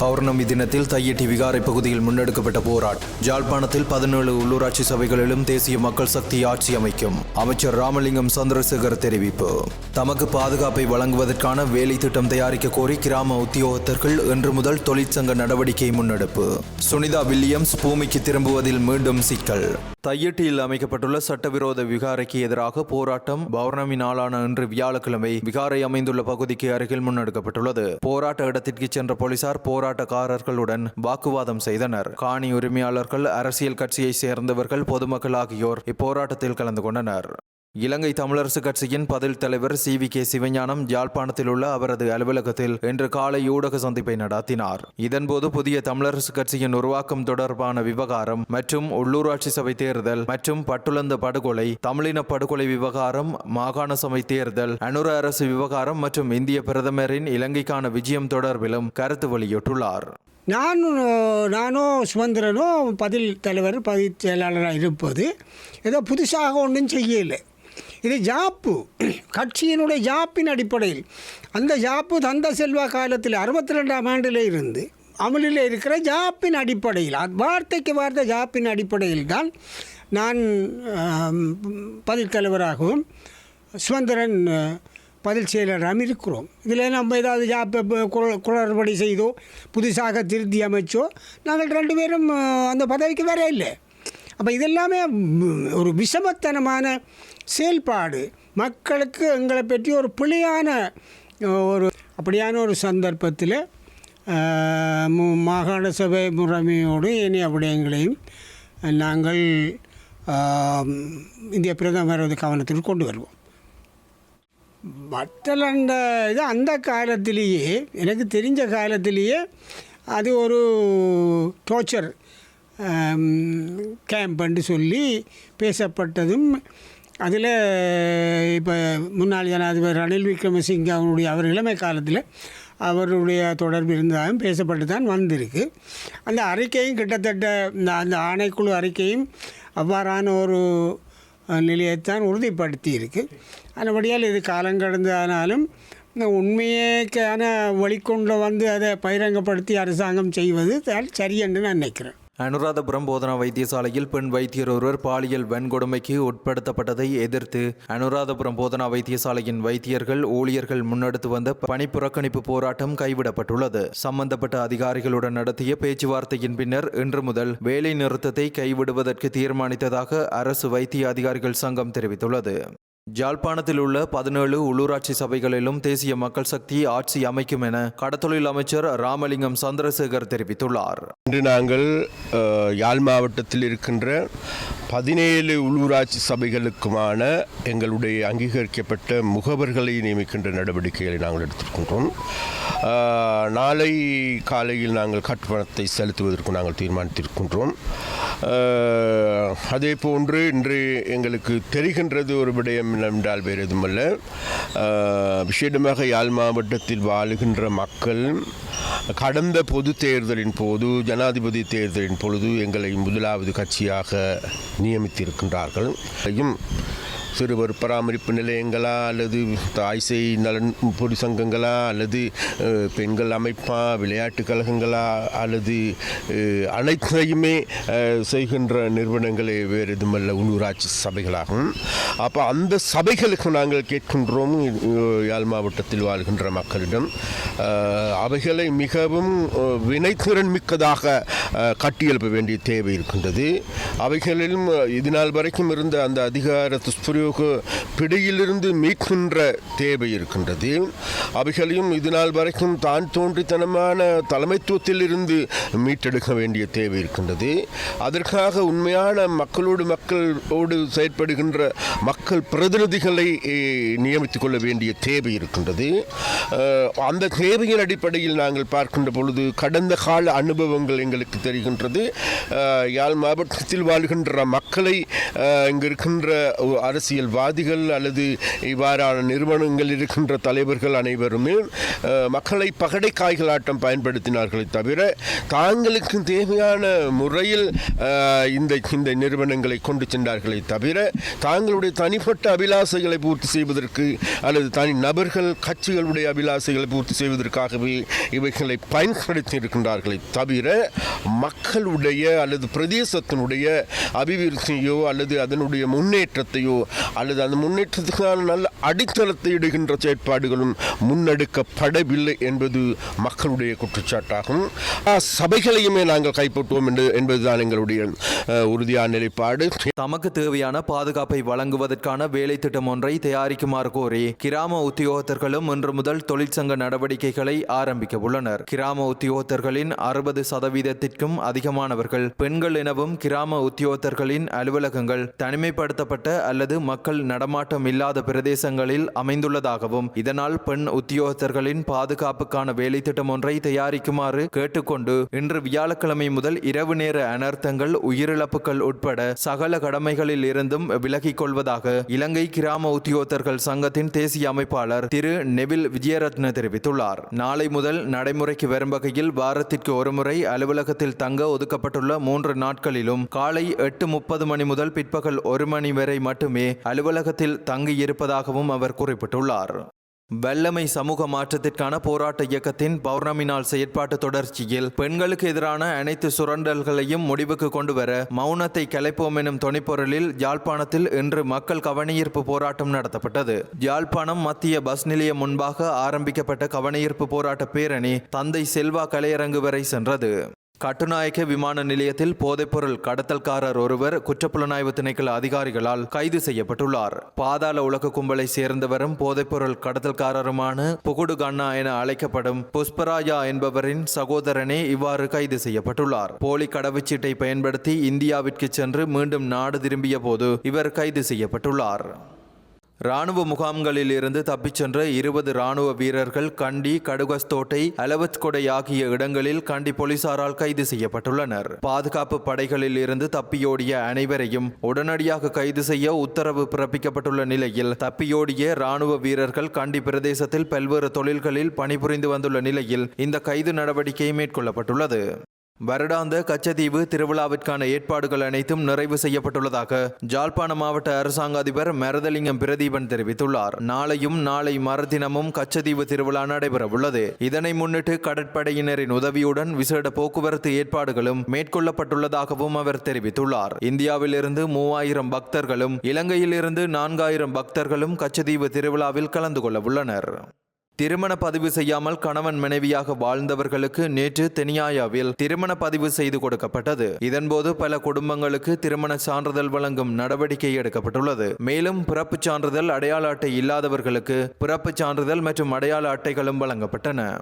பௌர்ணமி தினத்தில் தையட்டி விகாரை பகுதியில் முன்னெடுக்கப்பட்ட போராட்டம் ஜாழ்ப்பாணத்தில் பதினேழு உள்ளூராட்சி சபைகளிலும் தேசிய மக்கள் சக்தி ஆட்சி அமைக்கும். அமைச்சர் ராமலிங்கம் சந்திரசேகர் தெரிவிப்பு. தமக்கு பாதுகாப்பை வழங்குவதற்கான வேலை திட்டம் தயாரிக்க கோரி கிராம உத்தியோகத்தர்கள் இன்று முதல் தொழிற்சங்க நடவடிக்கை முன்னெடுப்பு. சுனிதா வில்லியம்ஸ் பூமிக்கு திரும்புவதில் மீண்டும் சிக்கல். தையட்டியில் அமைக்கப்பட்டுள்ள சட்டவிரோத விகாரைக்கு எதிராக போராட்டம் பௌர்ணமி நாளான இன்று வியாழக்கிழமை விகாரை அமைந்துள்ள பகுதிக்கு அருகில் முன்னெடுக்கப்பட்டுள்ளது. போராட்ட இடத்திற்கு சென்ற போலீசார் போராட்டக்காரர்களுடன் வாக்குவாதம் செய்தனர். காணி உரிமையாளர்கள் அரசியல் கட்சியை சேர்ந்தவர்கள் பொதுமக்கள் ஆகியோர் இப்போராட்டத்தில் கலந்து கொண்டனர். இலங்கை தமிழரசு கட்சியின் பதில் தலைவர் சி. வி. கே. சிவஞானம் யாழ்ப்பாணத்தில் உள்ள அவரது அலுவலகத்தில் இன்று காலை ஊடக சந்திப்பை நடத்தினார். இதன்போது புதிய தமிழரசு கட்சியின் உருவாக்கம் தொடர்பான விவகாரம் மற்றும் உள்ளூராட்சி சபை தேர்தல் மற்றும் பட்டுளந்த படுகொலை தமிழின படுகொலை விவகாரம் மாகாண சபை தேர்தல் அனுர அரசு விவகாரம் மற்றும் இந்திய பிரதமரின் இலங்கைக்கான விஜயம் தொடர்பிலும் கருத்து வெளியிட்டுள்ளார். நான் நானோ சுமந்திரனோ பதில் தலைவர் பதில் செயலாளராக இருப்பது ஏதோ புதுசாக ஒன்றும் செய்யலை. இது ஜாப்பு. கட்சியினுடைய ஜாப்பின் அடிப்படையில் அந்த ஜாப்பு தந்த செல்வா காலத்தில் அறுபத்தி ரெண்டாம் ஆண்டிலே இருந்து அமலில் இருக்கிற ஜாப்பின் அடிப்படையில் வார்த்தைக்கு வார்த்தை ஜாப்பின் அடிப்படையில் தான் நான் பதில் தலைவராகவும் சுதந்திரன் பதில் செயலராகவும் இருக்கிறோம். இதில் நம்ம ஏதாவது ஜாப்பை குளறுபடி செய்தோ புதுசாக திருத்தி அமைச்சோ நாங்கள் ரெண்டு பேரும் அந்த பதவிக்கு வர இல்லை. அப்போ இதெல்லாமே ஒரு விஷமத்தனமான செயல்பாடு. மக்களுக்கு எங்களை பற்றி ஒரு பிழையான ஒரு அப்படியான ஒரு சந்தர்ப்பத்தில் மாகாண சபை முறைமையோடு இனி விடயங்களையும் நாங்கள் இந்திய பிரதமரது கவனத்திற்கு கொண்டு வருவோம். வட்டலண்ட இது அந்த காலத்திலேயே எனக்கு தெரிஞ்ச காலத்திலேயே அது ஒரு டோர்ச்சர் கேம்ப்னு சொல்லி பேசப்பட்டதும் அதில் இப்போ முன்னாள் ஜனாதிபதி ரணில் விக்ரமசிங்கே அவருடைய அவர் இளமை காலத்தில் அவருடைய தொடர்பு இருந்ததாகவும் பேசப்பட்டு தான் வந்திருக்கு. அந்த அறிக்கையும் கிட்டத்தட்ட இந்த அந்த ஆணைக்குழு அறிக்கையும் அவ்வாறான ஒரு நிலையைத்தான் உறுதிப்படுத்தி இருக்கு அதுபடியால் இது காலங்கடந்தானாலும் இந்த உண்மையேக்கான வழிகொண்டு வந்து அதை பகிரங்கப்படுத்தி அரசாங்கம் செய்வது தான் சரியென்று நான் நினைக்கிறேன். அனுராதபுரம் போதனா வைத்தியசாலையில் பெண் வைத்தியர் ஒருவர் பாலியல் வன்கொடுமைக்கு உட்படுத்தப்பட்டதை எதிர்த்து அனுராதபுரம் போதனா வைத்தியசாலையின் வைத்தியர்கள் ஊழியர்கள் முன்னெடுத்து வந்த பணிப்புறக்கணிப்பு போராட்டம் கைவிடப்பட்டுள்ளது. சம்பந்தப்பட்ட அதிகாரிகளுடன் நடத்திய பேச்சுவார்த்தையின் பின்னர் இன்று முதல் வேலை நிறுத்தத்தை கைவிடுவதற்கு தீர்மானித்ததாக அரசு வைத்திய அதிகாரிகள் சங்கம் தெரிவித்துள்ளது. ஜாழ்ப்பாணத்தில் உள்ள பதினேழு உள்ளூராட்சி சபைகளிலும் தேசிய மக்கள் சக்தி ஆட்சி அமைக்கும் என கடத்தொழில் அமைச்சர் ராமலிங்கம் சந்திரசேகர் தெரிவித்துள்ளார். இன்று நாங்கள் யாழ் மாவட்டத்தில் இருக்கின்ற பதினேழு உள்ளூராட்சி சபைகளுக்குமான எங்களுடைய அங்கீகரிக்கப்பட்ட முகவர்களை நியமிக்கின்ற நடவடிக்கைகளை நாங்கள் எடுத்துக்கொண்டோம். நாளை காலையில் நாங்கள் கட்டுப்பணத்தை செலுத்துவதற்கு நாங்கள் தீர்மானித்திருக்கின்றோம். அதே போன்று இன்று எங்களுக்கு தெரிகின்றது ஒரு விடயம் என்னவென்றால் வேறு எதுவுமல்ல. விஷேடமாக விசேடமாக யாழ் மாவட்டத்தில் வாழுகின்ற மக்கள் கடந்த பொது தேர்தலின் போது ஜனாதிபதி தேர்தலின் பொழுது எங்களை முதலாவது கட்சியாக நியமித்திருக்கின்றார்கள். சிறுவர் பராமரிப்பு நிலையங்களா அல்லது தாய்சை நலன் பொது சங்கங்களா அல்லது பெண்கள் அமைப்பா விளையாட்டு கழகங்களா அல்லது அனைத்தையுமே செய்கின்ற நிறுவனங்களே வேறு எதுமல்ல உள்ளூராட்சி சபைகளாகும். அப்போ அந்த சபைகளுக்கு நாங்கள் கேட்கின்றோம் யாழ் மாவட்டத்தில் வாழ்கின்ற மக்களிடம். அவைகளை மிகவும் வினைத்திறன் மிக்கதாக கட்டியெழுப்ப வேண்டிய தேவை இருக்கின்றது. அவைகளிலும் இதுநாள் வரைக்கும் இருந்த அந்த அதிகார துஷ்புரி பிடியிலிருந்து மீட்கின்ற தேவை இருக்கின்றது. அவைகளையும் இது நாள் வரைக்கும் தான் தோன்றித்தனமான தலைமைத்துவத்தில் இருந்து மீட்டெடுக்க வேண்டிய தேவை இருக்கின்றது. அதற்காக உண்மையான மக்களோடு மக்களோடு செயற்படுகின்ற மக்கள் பிரதிநிதிகளை நியமித்துக் கொள்ள வேண்டிய தேவை இருக்கின்றது. அந்த தேவையின் அடிப்படையில் நாங்கள் பார்க்கின்ற பொழுது கடந்த கால அனுபவங்கள் எங்களுக்கு தெரிகின்றது. யாழ் மாவட்டத்தில் வாழ்கின்ற மக்களை இங்கிருக்கின்ற இங்கு இருக்கின்ற அரசியல்வாதிகள் அல்லது இவ்வாறான நிறுவனங்கள் இருக்கின்ற தலைவர்கள் அனைவருமே மக்களை பகடை காய்களாட்டம் பயன்படுத்தினார்களே தவிர தாங்களுக்கு தேவையான முறையில் இந்த இந்த நிறுவனங்களை கொண்டு சென்றார்களே தவிர தாங்களுடைய தனிப்பட்ட அபிலாசைகளை பூர்த்தி செய்வதற்கு அல்லது தனி நபர்கள் கட்சிகளுடைய அபிலாசைகளை பூர்த்தி செய்வதற்காகவே இவைகளை பயன்படுத்தி இருக்கின்றார்களே தவிர மக்களுடைய அல்லது பிரதேசத்தினுடைய அபிவிருத்தியோ அல்லது அதனுடைய முன்னேற்றத்தையோ அல்லது அந்த முன்னேற்றத்துக்கான நல்ல அடித்தளத்தை இடுகின்ற செயற்பாடுகளும் முன்னெடுக்கப்படவில்லை என்பது மக்களுடைய குற்றச்சாட்டாகும். சபைகளையுமே நாங்கள் கைப்பற்றுவோம் என்று என்பதுதான் எங்களுடைய உறுதியான நிலைப்பாடு. தமக்கு தேவையான பாதுகாப்பை வழங்குவதற்கான வேலை திட்டம் ஒன்றை தயாரிக்குமாறு கோரி கிராம உத்தியோகத்தர்களும் இன்று முதல் தொழிற்சங்க நடவடிக்கைகளை ஆரம்பிக்க உள்ளனர். கிராம உத்தியோகத்தர்களின் அறுபது சதவீதத்திற்கும் அதிகமானவர்கள் பெண்கள் எனவும் கிராம உத்தியோகத்தர்களின் அலுவலகங்கள் தனிமைப்படுத்தப்பட்ட அல்லது மக்கள் நடமாட்டம் இல்லாத பிரதேசங்களில் அமைந்துள்ளதாகவும் இதனால் பெண் உத்தியோகத்தர்களின் பாதுகாப்புக்கான வேலை திட்டம் ஒன்றை தயாரிக்குமாறு கேட்டுக்கொண்டு இன்று வியாழக்கிழமை முதல் இரவு நேர அனர்த்தங்கள் உயிரிழப்புகள் உட்பட சகல கடமைகளில் இருந்தும் விலகிக் கொள்வதாக இலங்கை கிராம உத்தியோகத்தர்கள் சங்கத்தின் தேசிய அமைப்பாளர் திரு நெவில் விஜயரத்ன தெரிவித்துள்ளார். நாளை முதல் நடைமுறைக்கு வரும் வகையில் வாரத்திற்கு ஒருமுறை அலுவலகத்தில் தங்க ஒதுக்கப்பட்டுள்ள மூன்று நாட்களிலும் காலை எட்டு முப்பது மணி முதல் பிற்பகல் ஒரு மணி வரை மட்டுமே அலுவலகத்தில் தங்கியிருப்பதாகவும் அவர் குறிப்பிட்டுள்ளார். வெள்ளமை சமூக மாற்றத்திற்கான போராட்ட இயக்கத்தின் பௌர்ணமி நாள் செயற்பாட்டு தொடர்ச்சியில் பெண்களுக்கு எதிரான அனைத்து சுரண்டல்களையும் முடிவுக்கு கொண்டுவர மௌனத்தை கலைப்போம் எனும் துணைப்பொருளில் யாழ்ப்பாணத்தில் இன்று மக்கள் கவனஈர்ப்பு போராட்டம் நடத்தப்பட்டது. யாழ்ப்பாணம் மத்திய பஸ் நிலையம் முன்பாக ஆரம்பிக்கப்பட்ட கவனஈர்ப்பு போராட்ட பேரணி தந்தை செல்வா கலையரங்கு வரை சென்றது. கட்டுநாயக்க விமான நிலையத்தில் போதைப்பொருள் கடத்தல்காரர் ஒருவர் குற்றப்புலனாய்வு திணைக்கள அதிகாரிகளால் கைது செய்யப்பட்டுள்ளார். பாதாள உலக கும்பலை சேர்ந்தவரும் போதைப்பொருள் கடத்தல்காரருமான புகுடு கண்ணா என அழைக்கப்படும் புஷ்பராஜா என்பவரின் சகோதரனே இவ்வாறு கைது செய்யப்பட்டுள்ளார். போலி கடவுச்சீட்டை பயன்படுத்தி இந்தியாவிற்கு சென்று மீண்டும் நாடு திரும்பிய போது இவர் கைது செய்யப்பட்டுள்ளார். ராணுவ முகாம்களில் இருந்து தப்பிச் சென்ற இருபது ராணுவ வீரர்கள் கண்டி கடுகஸ்தோட்டை அலவத்கொடை ஆகிய இடங்களில் கண்டி போலீசாரால் கைது செய்யப்பட்டுள்ளனர். பாதுகாப்பு படைகளில் இருந்து தப்பியோடிய அனைவரையும் உடனடியாக கைது செய்ய உத்தரவு பிறப்பிக்கப்பட்டுள்ள நிலையில் தப்பியோடிய ராணுவ வீரர்கள் கண்டி பிரதேசத்தில் பல்வேறு தொழில்களில் பணிபுரிந்து வந்துள்ள நிலையில் இந்த கைது நடவடிக்கை மேற்கொள்ளப்பட்டுள்ளது. வருடாந்த கச்சத்தீவு திருவிழாவிற்கான ஏற்பாடுகள் அனைத்தும் நிறைவு செய்யப்பட்டுள்ளதாக ஜாழ்ப்பாண மாவட்ட அரசாங்க அதிபர் மரதலிங்கம் பிரதீபன் தெரிவித்துள்ளார். நாளையும் நாளை மறுதினமும் கச்சத்தீவு திருவிழா நடைபெறவுள்ளது. இதனை முன்னிட்டு கடற்படையினரின் உதவியுடன் விசேட போக்குவரத்து ஏற்பாடுகளும் மேற்கொள்ளப்பட்டுள்ளதாகவும் அவர் தெரிவித்துள்ளார். இந்தியாவிலிருந்து மூவாயிரம் பக்தர்களும் இலங்கையிலிருந்து நான்காயிரம் பக்தர்களும் கச்சத்தீவு திருவிழாவில் கலந்து கொள்ள உள்ளனர் திருமண பதிவு செய்யாமல் கணவன் மனைவியாக வாழ்ந்தவர்களுக்கு நேற்று தெனியாயாவில் திருமண பதிவு செய்து கொடுக்கப்பட்டது. இதன்போது பல குடும்பங்களுக்கு திருமண சான்றிதழ் வழங்கும் நடவடிக்கை எடுக்கப்பட்டுள்ளது. மேலும் பிறப்புச் சான்றிதழ் அடையாள அட்டை இல்லாதவர்களுக்கு பிறப்புச் சான்றிதழ் மற்றும் அடையாள அட்டைகளும் வழங்கப்பட்டன.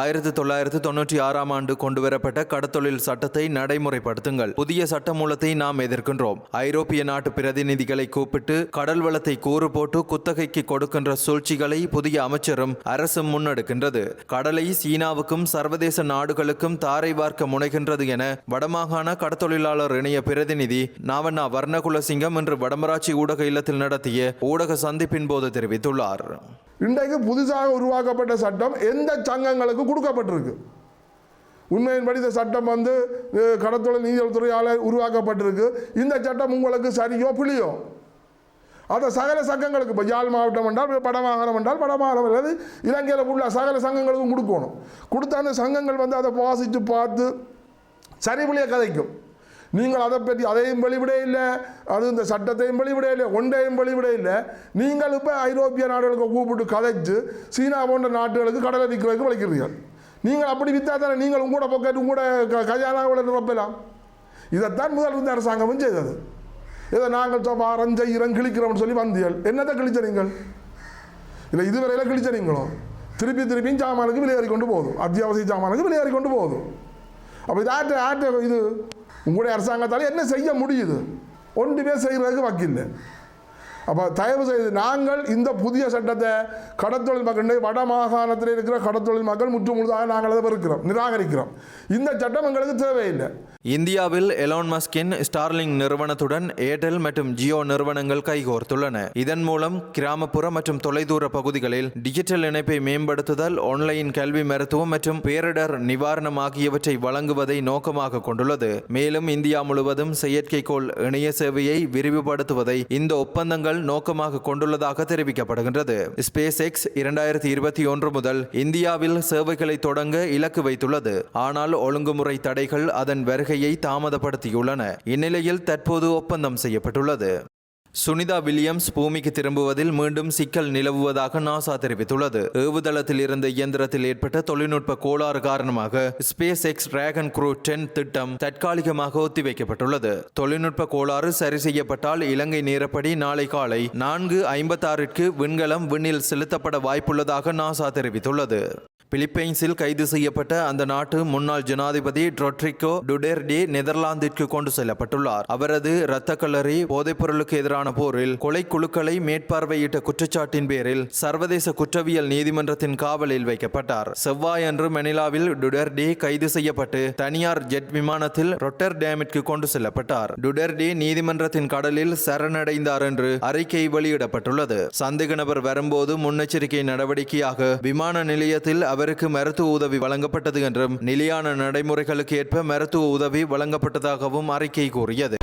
ஆயிரத்தி தொள்ளாயிரத்து தொண்ணூற்றி ஆறாம் ஆண்டு கொண்டுவரப்பட்ட கடத்தொழில் சட்டத்தை நடைமுறைப்படுத்துங்கள். புதிய சட்டமூலத்தை நாம் எதிர்க்கின்றோம். ஐரோப்பிய நாட்டு பிரதிநிதிகளை கூப்பிட்டு கடல் வளத்தை கூறு போட்டு குத்தகைக்கு கொடுக்கின்ற சூழ்ச்சிகளை புதிய அமைச்சரும் அரசும் முன்னெடுக்கின்றது. கடலை சீனாவுக்கும் சர்வதேச நாடுகளுக்கும் தாரை பார்க்க முனைகின்றது என வடமாகாண கடத்தொழிலாளர் இணைய பிரதிநிதி நாவண்ணா வர்ணகுலசிங்கம் இன்று வடமராட்சி ஊடக இல்லத்தில் நடத்திய ஊடக சந்திப்பின் போது தெரிவித்துள்ளார். இன்றைக்கு புதுசாக உருவாக்கப்பட்ட சட்டம் எந்த சங்கங்களுக்கு கொடுக்கப்பட்டிருக்கு? உண்மையின்படி இந்த சட்டம் வந்து கடத்தொழில் நீதித்துறையால் உருவாக்கப்பட்டிருக்கு. இந்த சட்டம் உங்களுக்கு சரியோ பிழியோ அதை சகல சங்கங்களுக்கு இப்போ யாழ் மாவட்டம் என்றால் படமாகரம் என்றால் படமாகரம் அல்லது இலங்கையில் உள்ள சகல சங்கங்களுக்கும் கொடுக்கணும். கொடுத்த அந்த சங்கங்கள் வந்து அதை வாசித்து பார்த்து சரிபுளிய கதைக்கும். நீங்கள் அதை பற்றி அதையும் வெளிவிட இல்லை. அது இந்த சட்டத்தையும் வெளிவிட இல்லை ஒன்றையும் வெளிவிட இல்லை. நீங்கள் இப்போ ஐரோப்பிய நாடுகளுக்கு கூப்பிட்டு கதைச்சு சீனா போன்ற நாடுகளுக்கு கடலை விற்கிறதுக்கு வலிக்கிறீர்கள். நீங்கள் அப்படி விற்றா தானே நீங்கள் உங்களோட பொக்கெட் உங்களோட க கஜானாவில் நிரப்பலாம். இதைத்தான் முதல் இருந்த அரசாங்கமும் செய்தது. இதை நாங்கள் சோபா ரஞ்சை செய்கிறோம் கிழிக்கிறோம்னு சொல்லி வந்தீர்கள். என்னத்தை கிழிச்ச நீங்கள்? இல்லை இதுவரையில் கிழிச்ச நீங்களும் திருப்பி திருப்பியும் சாமானுக்கு விலையேறி கொண்டு போதும் அத்தியாவசிய சாமானுக்கு விலையேறி கொண்டு போதும் அப்போ இது ஆட்ட ஆட்ட இது உங்களுடைய அரசாங்கத்தால் என்ன செய்ய முடியுது? ஒன்றுமே செய்கிறதுக்கு வக்கில்லை. அப்போ தயவு செய்து நாங்கள் இந்த புதிய சட்டத்தை கடத்தொழில் மக்கள் வட மாகாணத்தில் இருக்கிற கடத்தொழில் மக்கள் முற்று முழுதாக நாங்கள் அதை வெறுக்கிறோம் நிராகரிக்கிறோம். இந்த சட்டம் எங்களுக்கு தேவையில்லை. இந்தியாவில் எலான் மஸ்கின் ஸ்டார்லிங் நிறுவனத்துடன் ஏர்டெல் மற்றும் ஜியோ நிறுவனங்கள் கைகோர்த்துள்ளன. இதன் மூலம் கிராமப்புற மற்றும் தொலைதூர பகுதிகளில் டிஜிட்டல் இணைப்பை மேம்படுத்துதல் ஆன்லைன் கல்வி மருத்துவம் மற்றும் பேரிடர் நிவாரணம் ஆகியவற்றை வழங்குவதை நோக்கமாக கொண்டுள்ளது. மேலும் இந்தியா முழுவதும் செயற்கைக்கோள் இணைய சேவையை விரிவுபடுத்துவதை இந்த ஒப்பந்தங்கள் நோக்கமாக கொண்டுள்ளதாக தெரிவிக்கப்படுகின்றது. ஸ்பேஸ் எக்ஸ் இரண்டாயிரத்தி இருபத்தி ஒன்று முதல் இந்தியாவில் சேவைகளை தொடங்க இலக்கு வைத்துள்ளது. ஆனால் ஒழுங்குமுறை தடைகள் அதன் வருகையை தாமதப்படுத்தியுள்ளன. இந்நிலையில் தற்போது ஒப்பந்தம் செய்யப்பட்டுள்ளது. சுனிதா வில்லியம்ஸ் பூமிக்கு திரும்புவதில் மீண்டும் சிக்கல் நிலவுவதாக நாசா தெரிவித்துள்ளது. ஏவுதளத்தில் இருந்த இயந்திரத்தில் ஏற்பட்ட தொழில்நுட்ப கோளாறு காரணமாக space X dragon crew ten திட்டம் தற்காலிகமாக ஒத்திவைக்கப்பட்டுள்ளது. தொழில்நுட்ப கோளாறு சரி செய்யப்பட்டால் இலங்கை நேரப்படி நாளை காலை நான்கு ஐம்பத்தாறிற்கு விண்கலம் விண்ணில் செலுத்தப்பட வாய்ப்புள்ளதாக நாசா தெரிவித்துள்ளது. பிலிப்பைன்ஸில் கைது செய்யப்பட்ட அந்த நாட்டு முன்னாள் ஜனாதிபதி ட்ரொட்ரிகோ டுடெர்டி நெதர்லாந்திற்கு கொண்டு செல்லப்பட்டுள்ளார். அவரது இரத்த கல்லறி போதைப் பொருளுக்கு எதிரான போரில் கொலை குழுக்களை மேற்பார்வையிட்ட குற்றச்சாட்டின் பேரில் சர்வதேச குற்றவியல் நீதிமன்றத்தின் காவலில் வைக்கப்பட்டார். செவ்வாயன்று மெனிலாவில் டுடெர்டே கைது செய்யப்பட்டு தனியார் ஜெட் விமானத்தில் ரொட்டர்டேமிற்கு கொண்டு செல்லப்பட்டார். டுடெர்டி நீதிமன்றத்தின் கடலில் சரணடைந்தார் என்று அறிக்கை வெளியிடப்பட்டுள்ளது. சந்தேக நபர் வரும்போது முன்னெச்சரிக்கை நடவடிக்கையாக விமான நிலையத்தில் அவர் அவருக்கு மருத்துவ உதவி வழங்கப்பட்டது என்றும் நிலையான நடைமுறைகளுக்கு ஏற்ப மருத்துவ உதவி வழங்கப்பட்டதாகவும் அறிக்கை கூறியது.